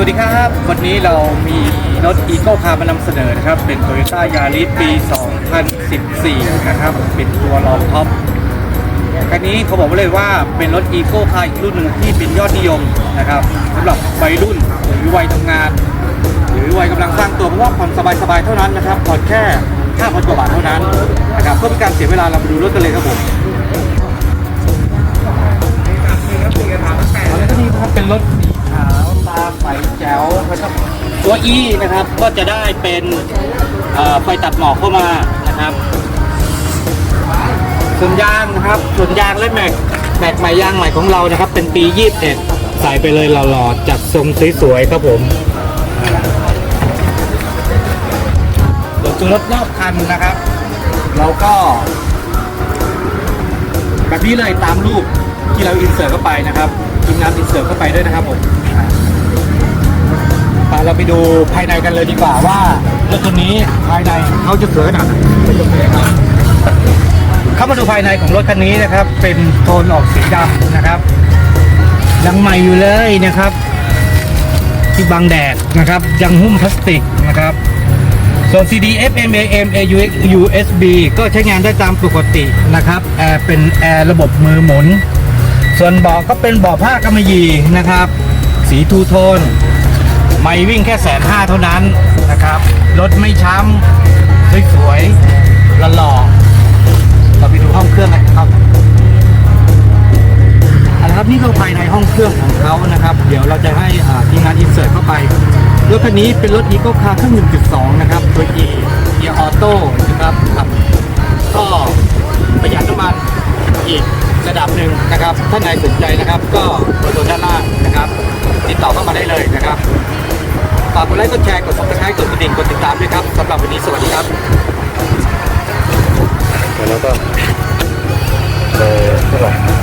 วัสดีครับ วันนี้เรามีรถ e ีโก้คาร์มานำเสนอนะครับ เป็น Toyota Yaris ปี 2014 นะครับ เป็นตัวรองท็อปคันนี้เขาบอกไว้เลยว่าเป็นรถ e ีโก้คาร์อีกรุ่นหนึ่งที่เป็นยอดนิยมนะครับสำหรับวัยรุ่นหรือวัยทำงาน หรือวัยกำลังสร้างตัวเพราะว่าผ่อนสบายๆเท่านั้นนะครับผ่อนแค่5,000กว่าบาทเท่านั้นนะครับเพื่อเป็นการเสียเวลาเรามาดูรถกันเลยครับผมแล้วก็นี่ครับเป็นรถาวตาใสแจ๋วนะครับตัว E นะครับก็จะได้เป็นไฟตัดหมอกเข้ามานะครับส่วนยางนะครับส่วนยางและแม็กแม็กใหม่ยางใหม่ของเรานะครับ เป็นปี 21 ใส่ไปเลยหล่อๆจัดทรงสวยๆครับผมส่วนตัวรถรอบคันนะครับ เราก็ แบบนี้เลยตามรูปที่เราอินเสิร์ตเข้าไปนะครับทีมงานอินเสิร์ตเข้าไปด้วยนะครับผม เราไปดูภายในกันเลยดีกว่าว่ารถตัวนี้ภายในเขาจะสวยขนาดไหนเข้ามาดูภายในของรถคันนี้นะครับ เป็นโทนออกสีดำนะครับยังใหม่อยู่เลยนะครับ ที่บังแดดนะครับ ยังหุ้มพลาสติกนะครับส่วน CD FM AM AUX USB ก็ใช้งานได้ตามปกตินะครับแอร์เป็นแอร์ระบบมือหมุน ส่วนเบาะก็เป็นเบาะผ้ากำมะหยี่นะครับ สีทูโทน ไม่วิ่งแค่แสนห้าเท่านั้นนะครับ รถไม่ช้ำสวยๆหล่อเราไปดูห้องเครื่องกันครับเอาละครับนี่คือภายในห้องเครื่องของเขานะครับ เดี๋ยวเราจะให้ทีมงานอินเสิร์ตเข้าไป รถคันนี้เป็นรถ Eco Car เครื่อง 1.2 นะครับ ตัว E เกียร์ออโต้นะครับครับ ก็ประหยัดน้ำมันอีกระดับหนึ่งนะครับท่านไหนสนใจนะครับ ก็เบอร์โทรด้านล่างนะครับ ติดต่อเข้ามาได้เลยนะครับากกดไลค์กดแชร์กดซับสไครต์กดกระดิ่งกดติดตามด้วยครับสำหรับวันนี้สวัสดีครับแล้วก็เลยเท่าไหร่